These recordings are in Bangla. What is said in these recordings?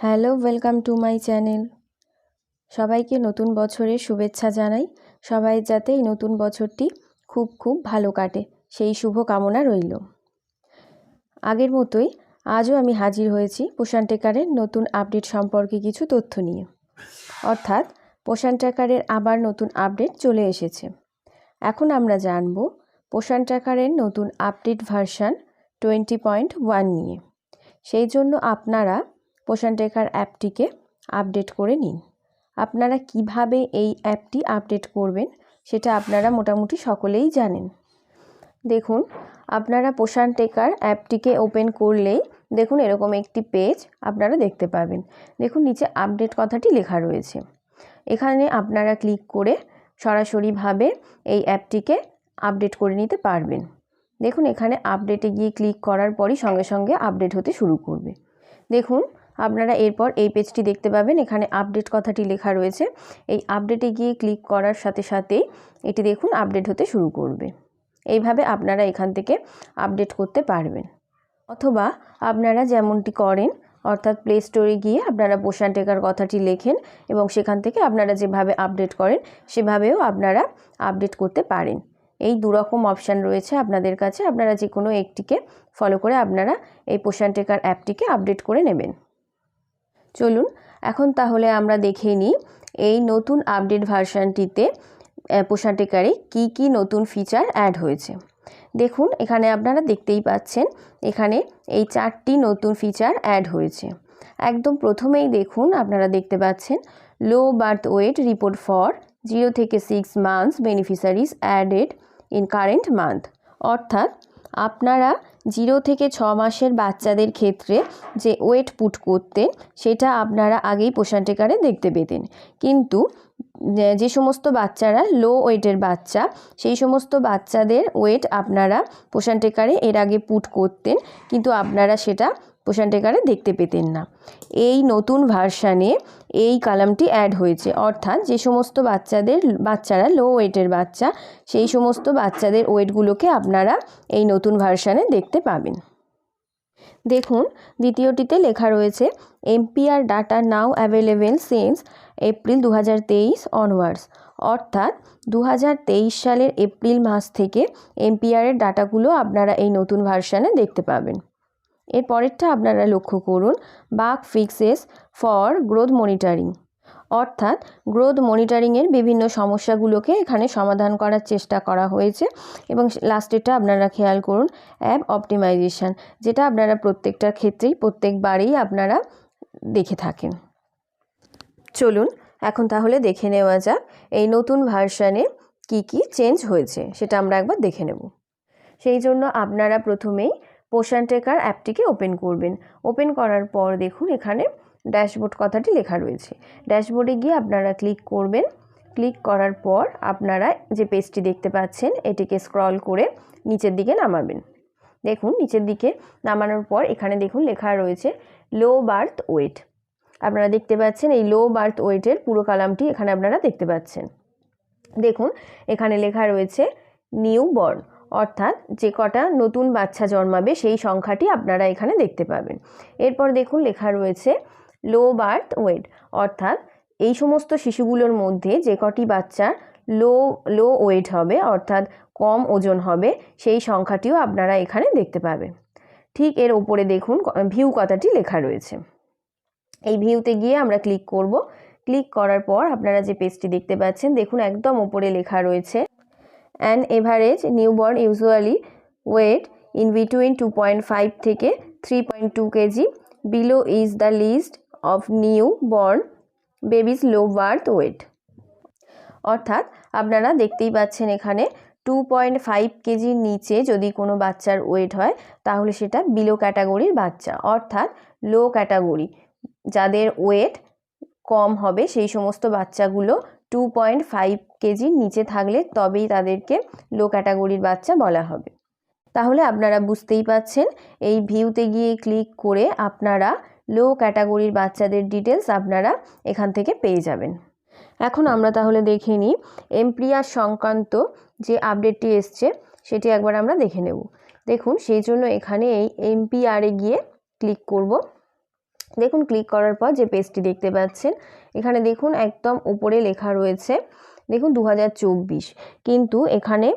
Hello, welcome to my channel. সবাইকে নতুন বছরের শুভেচ্ছা জানাই। সবাই যাতে এই নতুন বছরটি খুব খুব ভালো কাটে, সেই শুভ কামনা রইল। আগের মতোই আজও আমি হাজির হয়েছি পোষণ টেকারের নতুন আপডেট সম্পর্কে কিছু তথ্য নিয়ে। অর্থাৎ, পোষণ ট্র্যাকারের আবার নতুন আপডেট চলে এসেছে। এখন আমরা জানব পোষণ ট্র্যাকারের নতুন update version twenty point one নিয়ে। সেই জন্য আপনারা পোষণ ট্রেকার অ্যাপটিকে আপডেট করে নিন। আপনারা কীভাবে এই অ্যাপটি আপডেট করবেন সেটা আপনারা মোটামুটি সকলেই জানেন। দেখুন, আপনারা পোষণ টেকার অ্যাপটিকে ওপেন করলেই দেখুন এরকম একটি পেজ আপনারা দেখতে পাবেন। দেখুন, নিচে আপডেট কথাটি লেখা রয়েছে। এখানে আপনারা ক্লিক করে সরাসরিভাবে এই অ্যাপটিকে আপডেট করে নিতে পারবেন। দেখুন, এখানে আপডেটে গিয়ে ক্লিক করার পরই সঙ্গে সঙ্গে আপডেট হতে শুরু করবে। দেখুন আপনারা এরপর এই পেজটি দেখতে পাবেন। এখানে আপডেট কথাটি লেখা রয়েছে। এই আপডেটে গিয়ে ক্লিক করার সাথে সাথেই এটি দেখুন আপডেট হতে শুরু করবে। এইভাবে আপনারা এখান থেকে আপডেট করতে পারবেন। অথবা আপনারা যেমনটি করেন, অর্থাৎ প্লে স্টোরে গিয়ে আপনারা পোষণ টেকার কথাটি লেখেন এবং সেখান থেকে আপনারা যেভাবে আপডেট করেন, সেভাবেও আপনারা আপডেট করতে পারেন। এই দুরকম অপশান রয়েছে আপনাদের কাছে। আপনারা যে কোনো একটিকে ফলো করে আপনারা এই পোষণ টেকার অ্যাপটিকে আপডেট করে নেবেন। চলুন, এখন তাহলে আমরা দেখে নিই এই নতুন আপডেট ভার্সানটিতে পোষণ টেকারে কী কী নতুন ফিচার অ্যাড হয়েছে। দেখুন, এখানে আপনারা দেখতেই পাচ্ছেন, এখানে এই চারটি নতুন ফিচার অ্যাড হয়েছে। একদম প্রথমেই দেখুন, আপনারা দেখতে পাচ্ছেন low birth weight report for zero থেকে six months beneficiaries added in current month অর্থাৎ, আপনারা জিরো থেকে ছ মাসের বাচ্চাদের ক্ষেত্রে যে ওয়েট পুট করতেন সেটা আপনারা আগেই পোষণ টেকারে দেখতে পেতেন। কিন্তু, যে সমস্ত বাচ্চারা লো ওয়েটের বাচ্চা, সেই সমস্ত বাচ্চাদের ওয়েট আপনারা পোষণ টেকারে এর আগে পুট করতেন। কিন্তু আপনারা সেটা পোষণ টেকারে দেখতে পেতেন না। এই নতুন ভার্সানে এই কালামটি অ্যাড হয়েছে। অর্থাৎ যে সমস্ত বাচ্চাদের, বাচ্চারা লো ওয়েটের বাচ্চা, সেই সমস্ত বাচ্চাদের ওয়েটগুলোকে আপনারা এই নতুন ভার্সানে দেখতে পাবেন। দেখুন, দ্বিতীয়টিতে লেখা রয়েছে MPR data now available since April দু হাজার তেইশ অনওয়ার্ডস অর্থাৎ দু হাজার তেইশ সালের এপ্রিল মাস থেকে এমপিআরের ডাটাগুলো আপনারা এই নতুন ভার্সানে দেখতে পাবেন। এর পরেরটা আপনারা লক্ষ্য করুন, bug fixes for growth monitoring. অর্থাৎ গ্রোথ মনিটরিংয়ের বিভিন্ন সমস্যাগুলোকে এখানে সমাধান করার চেষ্টা করা হয়েছে এবং লাস্টেরটা আপনারা খেয়াল করুন, অ্যাপ অপটিমাইজেশান, যেটা আপনারা প্রত্যেকটার ক্ষেত্রেই প্রত্যেকবারেই আপনারা দেখে থাকেন। চলুন, এখন তাহলে দেখে নেওয়া যাক এই নতুন ভার্সানে কি কি চেঞ্জ হয়েছে, সেটা আমরা একবার দেখে নেব। সেই জন্য আপনারা প্রথমেই পোষণ টেকার অ্যাপটিকে ওপেন করবেন। ওপেন করার পর দেখুন এখানে ড্যাশবোর্ড কথাটি লেখা রয়েছে। ড্যাশবোর্ডে গিয়ে আপনারা ক্লিক করবেন। ক্লিক করার পর আপনারা যে পেজটি দেখতে পাচ্ছেন, এটিকে স্ক্রল করে নিচের দিকে নামাবেন। দেখুন, নিচের দিকে নামানোর পর এখানে দেখুন লেখা রয়েছে, লো বার্থ ওয়েট আপনারা দেখতে পাচ্ছেন এই লো বার্থ ওয়েটের পুরো কালামটি এখানে আপনারা দেখতে পাচ্ছেন। দেখুন, এখানে লেখা রয়েছে, নিউ বর্ন অর্থাৎ যে কটা নতুন বাচ্চা জন্মাবে সেই সংখ্যাটি আপনারা এখানে দেখতে পাবেন। এরপর দেখুন লেখা রয়েছে লো বার্থ ওয়েট অর্থাৎ এই সমস্ত শিশুগুলোর মধ্যে যে কটি বাচ্চার লো লো ওয়েট হবে, অর্থাৎ কম ওজন হবে, সেই সংখ্যাটিও আপনারা এখানে দেখতে পাবেন। ঠিক এর ওপরে দেখুন ভিউ কথাটি লেখা রয়েছে। এই ভিউতে গিয়ে আমরা ক্লিক করব। ক্লিক করার পর আপনারা যে পেজটি দেখতে পাচ্ছেন, দেখুন একদম ওপরে লেখা রয়েছে an average newborn usually weight in between two point five থেকে three point two KG below is the list of newborn babies low birth weight অর্থাৎ আপনারা দেখতেই পাচ্ছেন এখানে টু পয়েন্ট ফাইভ কেজির নিচে যদি কোনো বাচ্চার ওয়েট হয়, তাহলে সেটা বিলো ক্যাটাগরির বাচ্চা, অর্থাৎ লো ক্যাটাগরি যাদের ওয়েট কম হবে, সেই সমস্ত বাচ্চাগুলো টু পয়েন্ট ফাইভ কেজির নিচে থাকলে তবেই তাদেরকে লো ক্যাটাগরির বাচ্চা বলা হবে। তাহলে আপনারা বুঝতেই পাচ্ছেন, এই ভিউতে গিয়ে ক্লিক করে আপনারা লো ক্যাটাগরির বাচ্চাদের ডিটেলস আপনারা এখান থেকে পেয়ে যাবেন। এখন আমরা তাহলে দেখে নিই এমপ্রিয়ার সংক্রান্ত যে আপডেটটি এসছে, সেটি একবার আমরা দেখে নেব। দেখুন, সেই জন্য এখানে এই এমপিআরে গিয়ে ক্লিক করব। দেখুন ক্লিক করার পর যে পেজটি দেখতে পাচ্ছেন, এখানে দেখুন একদম উপরে লেখা রয়েছে, দেখুন দু হাজার চব্বিশ, কিন্তু এখানে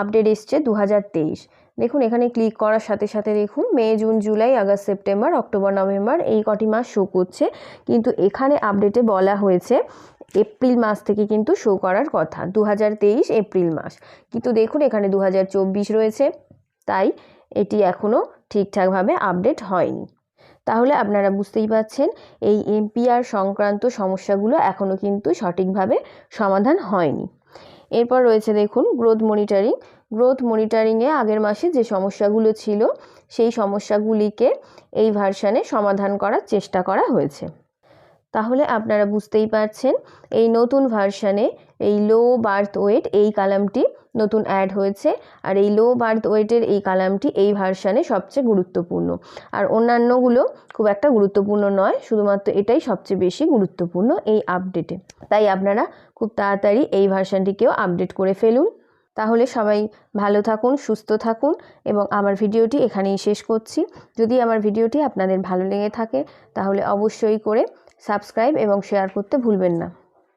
আপডেট এসছে দু হাজার তেইশ। দেখুন এখানে ক্লিক করার সাথে সাথে দেখুন May, June, July, August, September, October, November এই কটি মাস শো করছে, কিন্তু এখানে আপডেটে বলা হয়েছে এপ্রিল মাস থেকে কিন্তু শো করার কথা দু হাজার তেইশ এপ্রিল মাস। কিন্তু দেখুন এখানে দু হাজার চব্বিশ রয়েছে, তাই এটি এখনও ঠিকঠাকভাবে আপডেট হয়নি। তাহলে আপনারা বুঝতেই পাচ্ছেন এই এমপিআর সংক্রান্ত সমস্যাগুলো এখনও কিন্তু সঠিকভাবে সমাধান হয়নি। এরপর রয়েছে দেখুন গ্রোথ মনিটরিং গ্রোথ মনিটরিংয়ে আগের মাসে যে সমস্যাগুলো ছিল, সেই সমস্যাগুলিকে এই ভার্সানে সমাধান করার চেষ্টা করা হয়েছে। তাহলে আপনারা বুঝতেই পারছেন, এই নতুন ভার্সানে এই লো বার্থ ওয়েট এই কালামটি নতুন অ্যাড হয়েছে। আর এই লো বার্থ ওয়েটের এই কালামটি এই ভার্সানে সবচেয়ে গুরুত্বপূর্ণ। আর অন্যান্যগুলো খুব একটা গুরুত্বপূর্ণ নয়, শুধুমাত্র এটাই সবচেয়ে বেশি গুরুত্বপূর্ণ এই আপডেটে তাই আপনারা খুব তাড়াতাড়ি এই ভার্সানটিকেও আপডেট করে ফেলুন। তাহলে সবাই ভালো থাকুন, সুস্থ থাকুন এবং আমার ভিডিওটি এখানেই শেষ করছি। যদি আমার ভিডিওটি আপনাদের ভালো লেগে থাকে, তাহলে অবশ্যই করে সাবস্ক্রাইব এবং শেয়ার করতে ভুলবেন না।